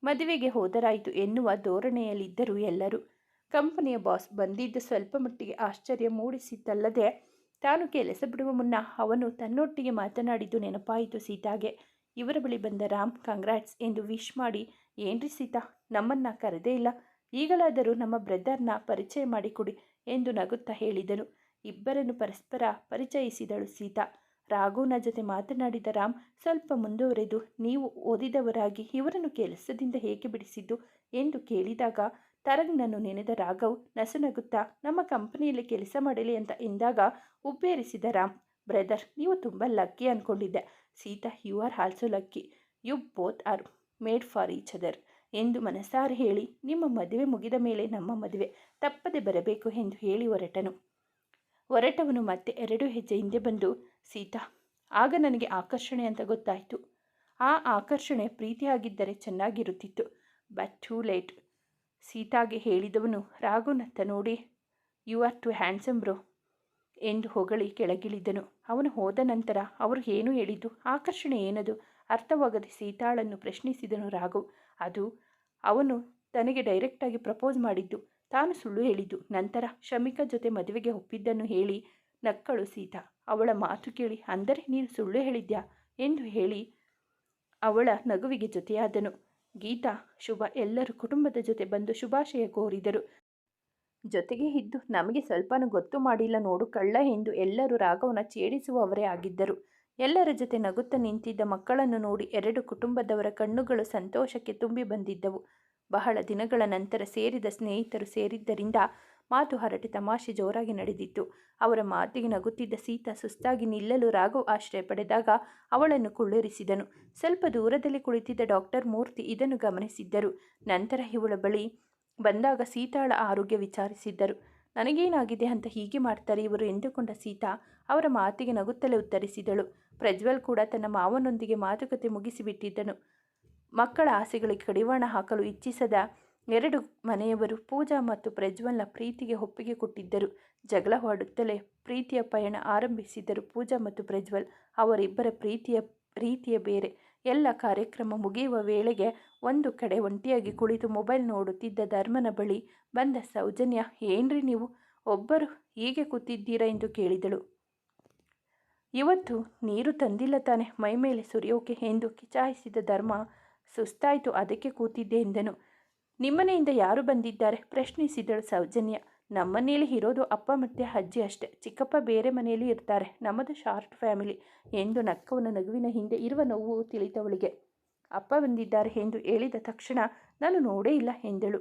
ಮದುವೆಗೆ ಹೋದರಾಯಿತು ಎನ್ನುವ ಧೋರಣೆಯಲ್ಲಿದ್ದರು ಎಲ್ಲರೂ. ಕಂಪನಿಯ ಬಾಸ್ ಬಂದಿದ್ದ ಸ್ವಲ್ಪ ಮಟ್ಟಿಗೆ ಆಶ್ಚರ್ಯ ಮೂಡಿಸಿದ್ದಲ್ಲದೆ ತಾನು ಕೆಲಸ ಬಿಡುವ ಮುನ್ನ ಅವನು ತನ್ನೊಟ್ಟಿಗೆ ಮಾತನಾಡಿದ್ದು ನೆನಪಾಯಿತು ಸೀತಾಗೆ. ಇವರ ಬಳಿ ಬಂದ ರಾಮ್, ಕಂಗ್ರಾಟ್ಸ್ ಎಂದು ವಿಶ್ ಮಾಡಿ, ಏನ್ರಿ ಸೀತಾ, ನಮ್ಮನ್ನ ಕರೆದೇ ಇಲ್ಲ. ಈಗಲಾದರೂ ನಮ್ಮ ಬ್ರದರ್ನ ಪರಿಚಯ ಮಾಡಿಕೊಡಿ ಎಂದು ನಗುತ್ತಾ ಹೇಳಿದನು ಇಬ್ಬರನ್ನು ಪರಸ್ಪರ ಪರಿಚಯಿಸಿದಳು ಸೀತಾ. ರಾಘುನ ಜೊತೆ ಮಾತನಾಡಿದ ರಾಮ್, ಸ್ವಲ್ಪ ಮುಂದುವರೆದು ನೀವು ಓದಿದವರಾಗಿ ಇವರನ್ನು ಕೆಲಸದಿಂದ ಹೇಗೆ ಬಿಡಿಸಿದ್ದು? ಎಂದು ಕೇಳಿದಾಗ, ತರಂಗ್ನನ್ನು ನೆನೆದ ರಾಘವ್ ನಸುನಗುತ್ತಾ, ನಮ್ಮ ಕಂಪನಿಯಲ್ಲಿ ಕೆಲಸ ಮಾಡಲಿ ಅಂತ ಎಂದಾಗ ಉಬ್ಬೇರಿಸಿದ ರಾಮ್, ಬ್ರದರ್, ನೀವು ತುಂಬ ಲಕ್ಕಿ ಅಂದ್ಕೊಂಡಿದ್ದೆ Sita, you are also lucky. You both are made for each other ಎಂದು ಮನಸಾರೆ ಹೇಳಿ, ನಿಮ್ಮ ಮದುವೆ ಮುಗಿದ ಮೇಲೆ ನಮ್ಮ ಮದುವೆ ತಪ್ಪದೆ ಬರಬೇಕು ಎಂದು ಹೇಳಿ ಹೊರಟನು. ಹೊರಟವನು ಮತ್ತೆ ಎರಡು ಹೆಜ್ಜೆ ಹಿಂದೆ ಬಂದು, ಸೀತಾ, ಆಗ ನನಗೆ ಆಕರ್ಷಣೆ ಅಂತ ಗೊತ್ತಾಯಿತು. ಆ ಆಕರ್ಷಣೆ ಪ್ರೀತಿಯಾಗಿದ್ದರೆ ಚೆನ್ನಾಗಿರುತ್ತಿತ್ತು. ಬಟ್ ಟೂ ಲೇಟ್ ಸೀತಾಗೆ ಹೇಳಿದವನು, ರಾಘುನತ್ತ ನೋಡಿ you are too handsome bro ಎಂದು ಹೊಗಳಿ ಕೆಳಗಿಳಿದನು. ಅವನು ಹೋದ ನಂತರ ಅವರು ಏನು ಹೇಳಿದ್ದು, ಆಕರ್ಷಣೆ ಏನದು? ಅರ್ಥವಾಗದೆ ಸೀತಾಳನ್ನು ಪ್ರಶ್ನಿಸಿದನು ರಾಘು. ಅದು ಅವನು ತನಗೆ ಡೈರೆಕ್ಟಾಗಿ ಪ್ರಪೋಸ್ ಮಾಡಿದ್ದು. ತಾನು ಸುಳ್ಳು ಹೇಳಿದ್ದು. ನಂತರ ಶಮಿಕಾ ಜೊತೆ ಮದುವೆಗೆ ಒಪ್ಪಿದ್ದನ್ನು ಹೇಳಿ, ನಕ್ಕಳು ಸೀತಾ, ಅವಳ ಮಾತು ಕೇಳಿ, ಅಂದರೆ ನೀನು ಸುಳ್ಳು ಹೇಳಿದ್ಯಾ? ಎಂದು ಹೇಳಿ, ಅವಳ ನಗುವಿಗೆ ಜೊತೆಯಾದನು. ಗೀತಾ, ಶುಭ ಎಲ್ಲರೂ ಕುಟುಂಬದ ಜೊತೆ ಬಂದು ಶುಭಾಶಯ ಕೋರಿದರು. ಜೊತೆಗೆ ಇದ್ದು, ನಮಗೆ ಸ್ವಲ್ಪನೂ ಗೊತ್ತು ಮಾಡಿಲ್ಲ ನೋಡು ಕಳ್ಳ ಎಂದು ಎಲ್ಲರೂ ರಾಘವನ ಛೇಡಿಸುವವರೇ ಆಗಿದ್ದರು. ಎಲ್ಲರ ಜೊತೆ ನಗುತ್ತಾ ನಿಂತಿದ್ದ ಮಕ್ಕಳನ್ನು ನೋಡಿ ಎರಡು ಕುಟುಂಬದವರ ಕಣ್ಣುಗಳು ಸಂತೋಷಕ್ಕೆ ತುಂಬಿ ಬಂದಿದ್ದವು. ಬಹಳ ದಿನಗಳ ನಂತರ ಸೇರಿದ ಸ್ನೇಹಿತರು ಸೇರಿದ್ದರಿಂದ ಮಾತು ಹರಟೆ ತಮಾಷೆ ಜೋರಾಗಿ ನಡೆದಿತ್ತು. ಅವರ ಮಾತಿಗೆ ನಗುತ್ತಿದ್ದ ಸೀತಾ ಸುಸ್ತಾಗಿ ನಿಲ್ಲಲು ರಾಘವ್ ಆಶ್ರಯ ಪಡೆದಾಗ ಅವಳನ್ನು ಕುಳ್ಳಿರಿಸಿದನು. ಸ್ವಲ್ಪ ದೂರದಲ್ಲಿ ಕುಳಿತಿದ್ದ ಡಾಕ್ಟರ್ ಮೂರ್ತಿ ಇದನ್ನು ಗಮನಿಸಿದ್ದರು. ನಂತರ ಇವಳ ಬಳಿ ಬಂದಾಗ ಸೀತಾಳ ಆರೋಗ್ಯ ವಿಚಾರಿಸಿದ್ದರು. ನನಗೇನಾಗಿದೆ ಅಂತ ಹೀಗೆ ಮಾಡ್ತಾರೆ ಇವರು ಎಂದುಕೊಂಡ ಸೀತಾ ಅವರ ಮಾತಿಗೆ ನಗುತ್ತಲೇ ಉತ್ತರಿಸಿದಳು. ಪ್ರಜ್ವಲ್ ಕೂಡ ತನ್ನ ಮಾವನೊಂದಿಗೆ ಮಾತುಕತೆ ಮುಗಿಸಿಬಿಟ್ಟಿದ್ದನು. ಮಕ್ಕಳ ಆಸೆಗಳಿಗೆ ಕಡಿವಾಣ ಹಾಕಲು ಇಚ್ಛಿಸದ ಎರಡು ಮನೆಯವರು ಪೂಜಾ ಮತ್ತು ಪ್ರಜ್ವಲ್ನ ಪ್ರೀತಿಗೆ ಒಪ್ಪಿಗೆ ಕೊಟ್ಟಿದ್ದರು. ಜಗಳವಾಡುತ್ತಲೇ ಪ್ರೀತಿಯ ಪಯಣ ಆರಂಭಿಸಿದರು ಪೂಜಾ ಮತ್ತು ಪ್ರಜ್ವಲ್. ಅವರಿಬ್ಬರ ಪ್ರೀತಿಯ ರೀತಿಯ ಬೇರೆ. ಎಲ್ಲ ಕಾರ್ಯಕ್ರಮ ಮುಗಿಯುವ ವೇಳೆಗೆ ಒಂದು ಕಡೆ ಒಂಟಿಯಾಗಿ ಕುಳಿತು ಮೊಬೈಲ್ ನೋಡುತ್ತಿದ್ದ ಧರ್ಮನ ಬಳಿ ಬಂದ ಸೌಜನ್ಯ, ಏನ್ರಿ ನೀವು? ಒಬ್ಬರು ಹೀಗೆ ಕೂತಿದ್ದೀರಾ? ಎಂದು ಕೇಳಿದಳು. ಇವತ್ತು ನೀರು ತಂದಿಲ್ಲ ತಾನೆ ಮೈಮೇಲೆ ಸುರಿಯೋಕೆ, ಎಂದು ಕಿಚಾಯಿಸಿದ ಧರ್ಮ ಸುಸ್ತಾಯಿತು, ಅದಕ್ಕೆ ಕೂತಿದ್ದೆ ಎಂದನು. ನಿಮ್ಮನೆಯಿಂದ ಯಾರು ಬಂದಿದ್ದಾರೆ? ಪ್ರಶ್ನಿಸಿದಳು ಸೌಜನ್ಯ. ನಮ್ಮನೇಲಿ ಇರೋದು ಅಪ್ಪ ಮತ್ತು ಅಜ್ಜಿ ಅಷ್ಟೆ. ಚಿಕ್ಕಪ್ಪ ಬೇರೆ ಮನೆಯಲ್ಲಿ ಇರ್ತಾರೆ. ನಮ್ಮದು ಶಾರ್ಟ್ ಫ್ಯಾಮಿಲಿ ಎಂದು ನಕ್ಕವನ ನಗುವಿನ ಹಿಂದೆ ಇರುವ ನೋವು ತಿಳಿತವಳಿಗೆ ಅಪ್ಪ ಬಂದಿದ್ದಾರೆ ಎಂದು ಹೇಳಿದ ತಕ್ಷಣ ನಾನು ನೋಡೇ ಇಲ್ಲ ಎಂದಳು.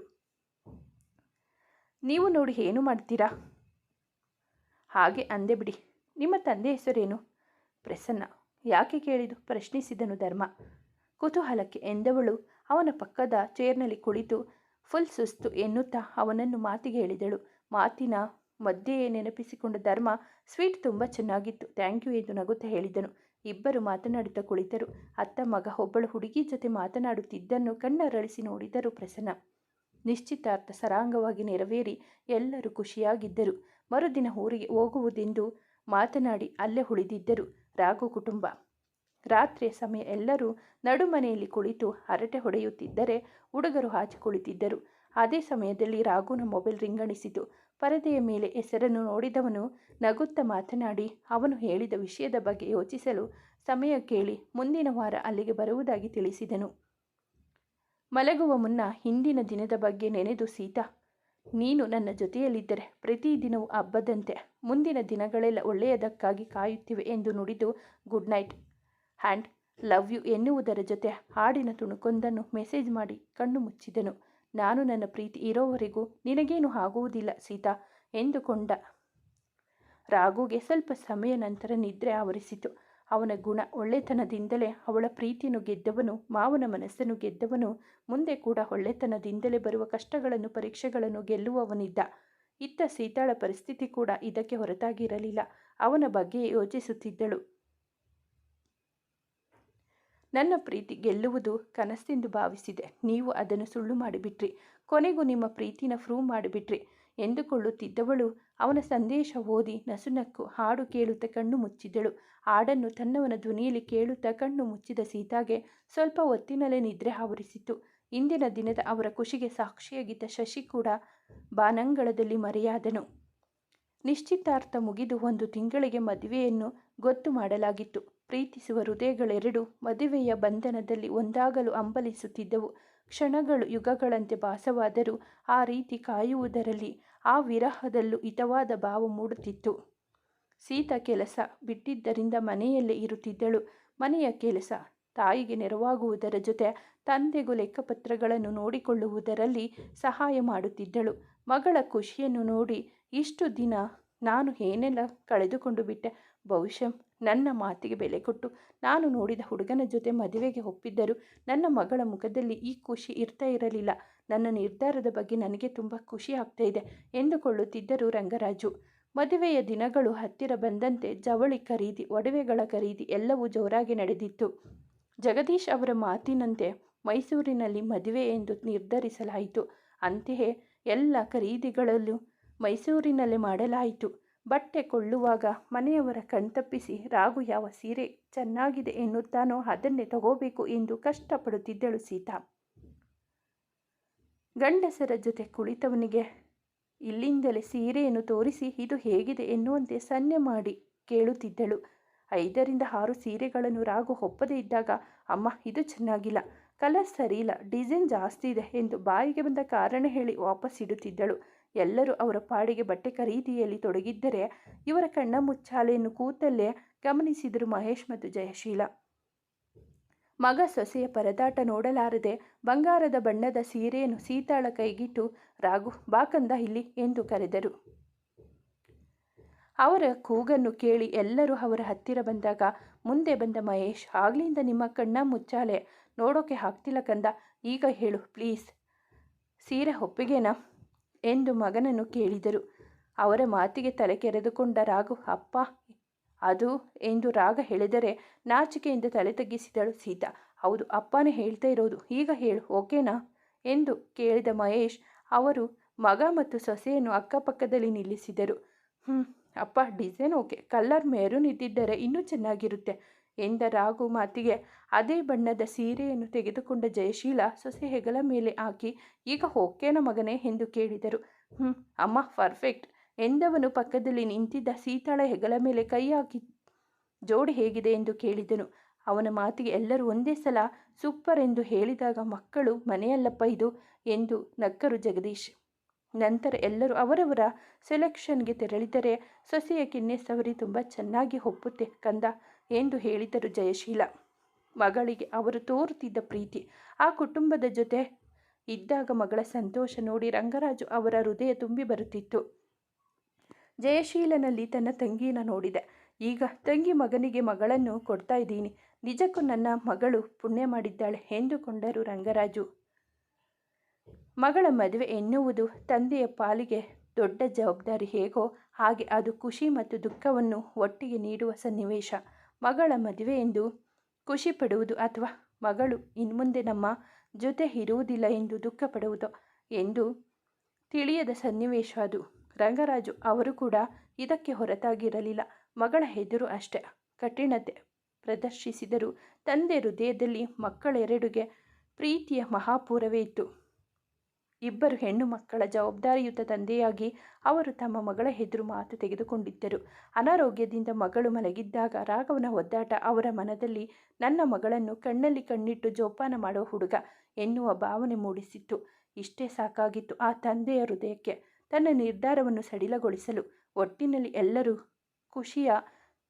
ನೀವು ನೋಡಿ ಏನು ಮಾಡ್ತೀರಾ? ಹಾಗೆ ಅಂದೆ ಬಿಡಿ. ನಿಮ್ಮ ತಂದೆ ಹೆಸರೇನು? ಪ್ರಸನ್ನ. ಯಾಕೆ ಕೇಳಿದು ಪ್ರಶ್ನಿಸಿದನು ಧರ್ಮ. ಕುತೂಹಲಕ್ಕೆ ಎಂದವಳು. ಅವನ ಪಕ್ಕದ ಚೇರ್ನಲ್ಲಿ ಕುಳಿತು ಫುಲ್ ಸುಸ್ತು ಎನ್ನುತ್ತಾ ಅವನನ್ನು ಮಾತಿಗೆ ಹೇಳಿದಳು. ಮಾತಿನ ಮಧ್ಯೆಯೇ ನೆನಪಿಸಿಕೊಂಡ ಧರ್ಮ ಸ್ವೀಟ್ ತುಂಬ ಚೆನ್ನಾಗಿತ್ತು, ಥ್ಯಾಂಕ್ ಯು ಎಂದು ನಗುತ್ತಾ ಹೇಳಿದನು. ಇಬ್ಬರು ಮಾತನಾಡುತ್ತಾ ಕುಳಿತರು. ಅತ್ತ ಮಗ ಒಬ್ಬಳು ಹುಡುಗಿ ಜೊತೆ ಮಾತನಾಡುತ್ತಿದ್ದನ್ನು ಕಣ್ಣರಳಿಸಿ ನೋಡಿದರು ಪ್ರಸನ್ನ. ನಿಶ್ಚಿತಾರ್ಥ ಸರಾಂಗವಾಗಿ ನೆರವೇರಿ ಎಲ್ಲರೂ ಖುಷಿಯಾಗಿದ್ದರು. ಮರುದಿನ ಊರಿಗೆ ಹೋಗುವುದೆಂದು ಮಾತನಾಡಿ ಅಲ್ಲೇ ಉಳಿದಿದ್ದರು. ರಾಘು ಕುಟುಂಬ. ರಾತ್ರಿಯ ಸಮಯ ಎಲ್ಲರೂ ನಡುಮನೆಯಲ್ಲಿ ಕುಳಿತು ಹರಟೆ ಹೊಡೆಯುತ್ತಿದ್ದರೆ ಹುಡುಗರು ಆಚೆ ಕುಳಿತಿದ್ದರು ಅದೇ ಸಮಯದಲ್ಲಿ ರಾಘುನ ಮೊಬೈಲ್ ರಿಂಗಣಿಸಿತು. ಪರದೆಯ ಮೇಲೆ ಹೆಸರನ್ನು ನೋಡಿದವನು ನಗುತ್ತಾ ಮಾತನಾಡಿ, ಅವನು ಹೇಳಿದ ವಿಷಯದ ಬಗ್ಗೆ ಯೋಚಿಸಲು ಸಮಯ ಕೇಳಿ ಮುಂದಿನ ವಾರ ಅಲ್ಲಿಗೆ ಬರುವುದಾಗಿ ತಿಳಿಸಿದನು. ಮಲಗುವ ಮುನ್ನ ಹಿಂದಿನ ದಿನದ ಬಗ್ಗೆ ನೆನೆದು ಸೀತಾ, ನೀನು ನನ್ನ ಜೊತೆಯಲ್ಲಿದ್ದರೆ ಪ್ರತಿದಿನವೂ ಹಬ್ಬದಂತೆ ಮುಂದಿನ ದಿನಗಳೆಲ್ಲ ಒಳ್ಳೆಯದಕ್ಕಾಗಿ ಕಾಯುತ್ತಿವೆ ಎಂದು ನುಡಿದು, good night. Hand love you ಎನ್ನುವುದರ ಜೊತೆ ಹಾಡಿನ ತುಣುಕೊಂದನ್ನು ಮೆಸೇಜ್ ಮಾಡಿ ಕಣ್ಣು ಮುಚ್ಚಿದನು. ನಾನು ನನ್ನ ಪ್ರೀತಿ ಇರೋವರೆಗೂ ನಿನಗೇನು ಆಗುವುದಿಲ್ಲ ಸೀತಾ ಎಂದುಕೊಂಡ. ರಾಘುಗೆ ಸ್ವಲ್ಪ ಸಮಯ ನಂತರ ನಿದ್ರೆ ಆವರಿಸಿತು. ಅವನ ಗುಣ ಒಳ್ಳೆತನದಿಂದಲೇ ಅವಳ ಪ್ರೀತಿಯನ್ನು ಗೆದ್ದವನು, ಮಾವನ ಮನಸ್ಸನ್ನು ಗೆದ್ದವನು, ಮುಂದೆ ಕೂಡ ಒಳ್ಳೆತನದಿಂದಲೇ ಬರುವ ಕಷ್ಟಗಳನ್ನು, ಪರೀಕ್ಷೆಗಳನ್ನು ಗೆಲ್ಲುವವನಿದ್ದ. ಇತ್ತ ಸೀತಾಳ ಪರಿಸ್ಥಿತಿ ಕೂಡ ಇದಕ್ಕೆ ಹೊರತಾಗಿರಲಿಲ್ಲ. ಅವನ ಬಗ್ಗೆ ಯೋಚಿಸುತ್ತಿದ್ದಳು. ನನ್ನ ಪ್ರೀತಿ ಗೆಲ್ಲುವುದು ಕನಸೆಂದು ಭಾವಿಸಿದೆ. ನೀವು ಅದನ್ನು ಸುಳ್ಳು ಮಾಡಿಬಿಟ್ರಿ. ಕೊನೆಗೂ ನಿಮ್ಮ ಪ್ರೀತಿನ ಪ್ರೂವ್ ಮಾಡಿಬಿಟ್ರಿ ಎಂದುಕೊಳ್ಳುತ್ತಿದ್ದವಳು. ಅವನ ಸಂದೇಶ ಓದಿ ನಸುನಕ್ಕು ಹಾಡು ಕೇಳುತ್ತಾ ಕಣ್ಣು ಮುಚ್ಚಿದಳು. ಹಾಡನ್ನು ತನ್ನವನ ಧ್ವನಿಯಲ್ಲಿ ಕೇಳುತ್ತಾ ಕಣ್ಣು ಮುಚ್ಚಿದ ಸೀತಾಗೆ ಸ್ವಲ್ಪ ಹೊತ್ತಿನಲ್ಲೇ ನಿದ್ರೆ ಆವರಿಸಿತು ಇಂದಿನ ದಿನದ ಅವರ ಖುಷಿಗೆ ಸಾಕ್ಷಿಯಾಗಿದ್ದ ಶಶಿ ಕೂಡ ಬಾನಂಗಳದಲ್ಲಿ ಮರೆಯಾದನು. ನಿಶ್ಚಿತಾರ್ಥ ಮುಗಿದು ಒಂದು ತಿಂಗಳಿಗೆ ಮದುವೆಯನ್ನು ಗೊತ್ತು ಮಾಡಲಾಗಿತ್ತು. ಪ್ರೀತಿಸುವ ಹೃದಯಗಳೆರಡು ಮದುವೆಯ ಬಂಧನದಲ್ಲಿ ಒಂದಾಗಲು ಅಂಬಲಿಸುತ್ತಿದ್ದವು ಕ್ಷಣಗಳು ಯುಗಗಳಂತೆ ಭಾಸವಾದರೂ ಆ ರೀತಿ ಕಾಯುವುದರಲ್ಲಿ ಆ ವಿರಹದಲ್ಲೂ ಹಿತವಾದ ಭಾವ ಮೂಡುತ್ತಿತ್ತು. ಸೀತ ಕೆಲಸ ಬಿಟ್ಟಿದ್ದರಿಂದ ಮನೆಯಲ್ಲೇ ಇರುತ್ತಿದ್ದಳು. ಮನೆಯ ಕೆಲಸ ತಾಯಿಗೆ ನೆರವಾಗುವುದರ ಜೊತೆ ತಂದೆಗೂ ಲೆಕ್ಕಪತ್ರಗಳನ್ನು ನೋಡಿಕೊಳ್ಳುವುದರಲ್ಲಿ ಸಹಾಯ ಮಾಡುತ್ತಿದ್ದಳು. ಮಗಳ ಖುಷಿಯನ್ನು ನೋಡಿ ಇಷ್ಟು ದಿನ ನಾನು ಏನೆಲ್ಲ ಕಳೆದುಕೊಂಡು ಬಿಟ್ಟೆ? ಬಹುಶಃ ನನ್ನ ಮಾತಿಗೆ ಬೆಲೆ ಕೊಟ್ಟು ನಾನು ನೋಡಿದ ಹುಡುಗನ ಜೊತೆ ಮದುವೆಗೆ ಒಪ್ಪಿದ್ದರು ನನ್ನ ಮಗಳ ಮುಖದಲ್ಲಿ ಈ ಖುಷಿ ಇರ್ತಾ ಇರಲಿಲ್ಲ. ನನ್ನ ನಿರ್ಧಾರದ ಬಗ್ಗೆ ನನಗೆ ತುಂಬ ಖುಷಿ ಆಗ್ತಾ ಇದೆ ಎಂದುಕೊಳ್ಳುತ್ತಿದ್ದರು ರಂಗರಾಜು. ಮದುವೆಯ ದಿನಗಳು ಹತ್ತಿರ ಬಂದಂತೆ ಜವಳಿ ಖರೀದಿ, ಒಡವೆಗಳ ಖರೀದಿ ಎಲ್ಲವೂ ಜೋರಾಗಿ ನಡೆದಿತ್ತು. ಜಗದೀಶ್ ಅವರ ಮಾತಿನಂತೆ ಮೈಸೂರಿನಲ್ಲಿ ಮದುವೆ ಎಂದು ನಿರ್ಧರಿಸಲಾಯಿತು. ಅಂತೆಯೇ ಎಲ್ಲ ಖರೀದಿಗಳಲ್ಲೂ ಮೈಸೂರಿನಲ್ಲೇ ಮಾಡಲಾಯಿತು. ಬಟ್ಟೆ ಕೊಳ್ಳುವಾಗ ಮನೆಯವರ ಕಣ್ತಪ್ಪಿಸಿ ರಾಘು, ಯಾವ ಸೀರೆ ಚೆನ್ನಾಗಿದೆ ಎನ್ನುತ್ತಾನೋ ಅದನ್ನೇ ತಗೋಬೇಕು ಎಂದು ಕಷ್ಟಪಡುತ್ತಿದ್ದಳು ಸೀತಾ. ಗಂಡಸರ ಜೊತೆ ಕುಳಿತವನಿಗೆ, ಇಲ್ಲಿಂದಲೇ ಸೀರೆಯನ್ನು ತೋರಿಸಿ, ಇದು ಹೇಗಿದೆ ಎನ್ನುವಂತೆ ಸನ್ನೆ ಮಾಡಿ ಕೇಳುತ್ತಿದ್ದಳು. ಐದರಿಂದ ಆರು ಸೀರೆಗಳನ್ನು ರಾಗು ಒಪ್ಪದೇ ಇದ್ದಾಗ, ಅಮ್ಮ, ಇದು ಚೆನ್ನಾಗಿಲ್ಲ, ಕಲರ್ ಸರಿಯಿಲ್ಲ, ಡಿಸೈನ್ ಜಾಸ್ತಿ ಇದೆ ಎಂದು ಬಾಯಿಗೆ ಬಂದ ಕಾರಣ ಹೇಳಿ ವಾಪಸ್ ಇಡುತ್ತಿದ್ದಳು. ಎಲ್ಲರೂ ಅವರ ಪಾಡಿಗೆ ಬಟ್ಟೆ ಖರೀದಿಯಲ್ಲಿ ತೊಡಗಿದ್ದರೆ ಇವರ ಕಣ್ಣ ಮುಚ್ಚಾಲೆಯನ್ನು ಕೂತಲ್ಲೇ ಗಮನಿಸಿದರು ಮಹೇಶ್ ಮತ್ತು ಜಯಶೀಲ. ಮಗ ಸೊಸೆಯ ಪರದಾಟ ನೋಡಲಾರದೆ ಬಂಗಾರದ ಬಣ್ಣದ ಸೀರೆಯನ್ನು ಸೀತಾಳ ಕೈಗಿಟ್ಟು, ರಾಘು ಬಾಕಂದ ಇಲ್ಲಿ ಎಂದು ಕರೆದರು. ಅವರ ಕೂಗನ್ನು ಕೇಳಿ ಎಲ್ಲರೂ ಅವರ ಹತ್ತಿರ ಬಂದಾಗ, ಮುಂದೆ ಬಂದ ಮಹೇಶ್, ಆಗ್ಲಿಂದ ನಿಮ್ಮ ಕಣ್ಣ ಮುಚ್ಚಾಲೆ, ನೋಡೋಕೆ ಹಾಕ್ತಿಲ್ಲ ಕಂದ, ಈಗ ಹೇಳು, ಪ್ಲೀಸ್. ಸೀರೆ ಒಪ್ಪಿಗೆನಾ? ಎಂದು ಮಗನನ್ನು ಕೇಳಿದರು. ಅವರ ಮಾತಿಗೆ ತಲೆ ಕೆರೆದುಕೊಂಡ ರಾಘು, ಅಪ್ಪ, ಅದು ಎಂದು ರಾಗ ಹೇಳಿದರೆ ನಾಚಿಕೆಯಿಂದ ತಲೆ ತಗ್ಗಿಸಿದಳು ಸೀತಾ. ಹೌದು, ಅಪ್ಪನೇ ಹೇಳ್ತಾ ಇರೋದು. ಈಗ ಹೇಳು, ಓಕೆನಾ? ಎಂದು ಕೇಳಿದ ಮಹೇಶ್, ಅವರು ಮಗ ಮತ್ತು ಸೊಸೆಯನ್ನು ಅಕ್ಕಪಕ್ಕದಲ್ಲಿ ನಿಲ್ಲಿಸಿದರು. ಹ್ಞೂ ಅಪ್ಪ, ಡಿಸೈನ್ ಓಕೆ. ಕಲ್ಲರ್ ಮೇರೂನ್ ಇದ್ದಿದ್ದರೆ ಇನ್ನೂ ಚೆನ್ನಾಗಿರುತ್ತೆ. ಎಂದ ರಾಘು ಮಾತಿಗೆ ಅದೇ ಬಣ್ಣದ ಸೀರೆಯನ್ನು ತೆಗೆದುಕೊಂಡ ಜಯಶೀಲ ಸೊಸೆ ಹೆಗಲ ಮೇಲೆ ಹಾಕಿ, ಈಗ ಓಕೆನ ಮಗನೇ? ಎಂದು ಕೇಳಿದರು. ಹ್ಞೂ ಅಮ್ಮ, ಪರ್ಫೆಕ್ಟ್. ಎಂದವನು ಪಕ್ಕದಲ್ಲಿ ನಿಂತಿದ್ದ ಸೀತಾಳ ಹೆಗಲ ಮೇಲೆ ಕೈ ಹಾಕಿ, ಜೋಡಿ ಹೇಗಿದೆ? ಎಂದು ಕೇಳಿದನು. ಅವನ ಮಾತಿಗೆ ಎಲ್ಲರೂ ಒಂದೇ ಸಲ, ಸೂಪರ್ ಎಂದು ಹೇಳಿದಾಗ ಮಕ್ಕಳು, ಮನೆಯಲ್ಲಪ್ಪ ಇದು ಎಂದು ನಕ್ಕರು ಜಗದೀಶ್. ನಂತರ ಎಲ್ಲರೂ ಅವರವರ ಸೆಲೆಕ್ಷನ್ಗೆ ತೆರಳಿದರೆ, ಸೊಸೆಯ ಕಿನ್ನೆ ಸವರಿ ತುಂಬ ಚೆನ್ನಾಗಿ ಒಪ್ಪುತ್ತೆ ಕಂದ. ಎಂದು ಹೇಳಿದರು ಜಯಶೀಲ. ಮಗಳಿಗೆ ಅವರು ತೋರುತ್ತಿದ್ದ ಪ್ರೀತಿ, ಆ ಕುಟುಂಬದ ಜೊತೆ ಇದ್ದಾಗ ಮಗಳ ಸಂತೋಷ ನೋಡಿ ರಂಗರಾಜು ಅವರ ಹೃದಯ ತುಂಬಿ ಬರುತ್ತಿತ್ತು. ಜಯಶೀಲನಲ್ಲಿ ತನ್ನ ತಂಗಿನ ನೋಡಿದೆ. ಈಗ ತಂಗಿ ಮಗನಿಗೆ ಮಗಳನ್ನು ಕೊಡ್ತಾ ಇದ್ದೀನಿ. ನಿಜಕ್ಕೂ ನನ್ನ ಮಗಳು ಪುಣ್ಯ ಮಾಡಿದ್ದಾಳೆ ಎಂದುಕೊಂಡರು ರಂಗರಾಜು. ಮಗಳ ಮದುವೆ ಎನ್ನುವುದು ತಂದೆಯ ಪಾಲಿಗೆ ದೊಡ್ಡ ಜವಾಬ್ದಾರಿ ಹೇಗೋ ಹಾಗೆ ಅದು ಖುಷಿ ಮತ್ತು ದುಃಖವನ್ನು ಒಟ್ಟಿಗೆ ನೀಡುವ ಸನ್ನಿವೇಶ. ಮಗಳ ಮದುವೆ ಎಂದು ಖುಷಿ ಪಡುವುದು ಅಥವಾ ಮಗಳು ಇನ್ಮುಂದೆ ನಮ್ಮ ಜೊತೆ ಇರುವುದಿಲ್ಲ ಎಂದು ದುಃಖ ಪಡುವುದು ಎಂದು ತಿಳಿಯದ ಸನ್ನಿವೇಶ ಅದು. ರಂಗರಾಜು ಅವರು ಕೂಡ ಇದಕ್ಕೆ ಹೊರತಾಗಿರಲಿಲ್ಲ. ಮಗಳ ಎದುರು ಅಷ್ಟೇ ಕಠಿಣತೆ ಪ್ರದರ್ಶಿಸಿದರು ತಂದೆ ಹೃದಯದಲ್ಲಿ ಮಕ್ಕಳೆರಡುಗೆ ಪ್ರೀತಿಯ ಮಹಾಪೂರವೇ ಇತ್ತು. ಇಬ್ಬರು ಹೆಣ್ಣು ಮಕ್ಕಳ ಜವಾಬ್ದಾರಿಯುತ ತಂದೆಯಾಗಿ ಅವರು ತಮ್ಮ ಮಗಳ ಹೆದರು ಮಾತು ತೆಗೆದುಕೊಂಡಿದ್ದರು. ಅನಾರೋಗ್ಯದಿಂದ ಮಗಳು ಮಲಗಿದ್ದಾಗ ರಾಘವನ ಒದ್ದಾಟ ಅವರ ಮನದಲ್ಲಿ ನನ್ನ ಮಗಳನ್ನು ಕಣ್ಣಲ್ಲಿ ಕಣ್ಣಿಟ್ಟು ಜೋಪಾನ ಮಾಡೋ ಹುಡುಗ ಎನ್ನುವ ಭಾವನೆ ಮೂಡಿಸಿತ್ತು. ಇಷ್ಟೇ ಸಾಕಾಗಿತ್ತು ಆ ತಂದೆಯ ಹೃದಯಕ್ಕೆ. ತನ್ನ ನಿರ್ಧಾರವನ್ನು ಸಡಿಲಗೊಳಿಸಲು ಒಟ್ಟಿನಲ್ಲಿ ಎಲ್ಲರೂ ಖುಷಿಯ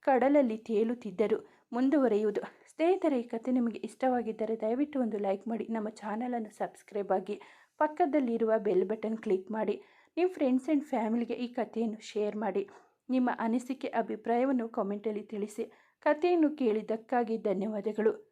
ಕಡಲಲ್ಲಿ ತೇಲುತ್ತಿದ್ದರು. ಮುಂದುವರೆಯುವುದು. ಸ್ನೇಹಿತರೆ, ಈ ಕಥೆ ನಿಮಗೆ ಇಷ್ಟವಾಗಿದ್ದರೆ ದಯವಿಟ್ಟು ಒಂದು ಲೈಕ್ ಮಾಡಿ. ನಮ್ಮ ಚಾನಲನ್ನು ಸಬ್ಸ್ಕ್ರೈಬ್ ಆಗಿ ಪಕ್ಕದಲ್ಲಿರುವ ಬೆಲ್ ಬಟನ್ ಕ್ಲಿಕ್ ಮಾಡಿ ನಿಮ್ಮ ಫ್ರೆಂಡ್ಸ್ ಆ್ಯಂಡ್ ಫ್ಯಾಮಿಲಿಗೆ ಈ ಕಥೆಯನ್ನು ಶೇರ್ ಮಾಡಿ. ನಿಮ್ಮ ಅನಿಸಿಕೆ, ಅಭಿಪ್ರಾಯವನ್ನು ಕಾಮೆಂಟಲ್ಲಿ ತಿಳಿಸಿ. ಕಥೆಯನ್ನು ಕೇಳಿದ್ದಕ್ಕಾಗಿ ಧನ್ಯವಾದಗಳು.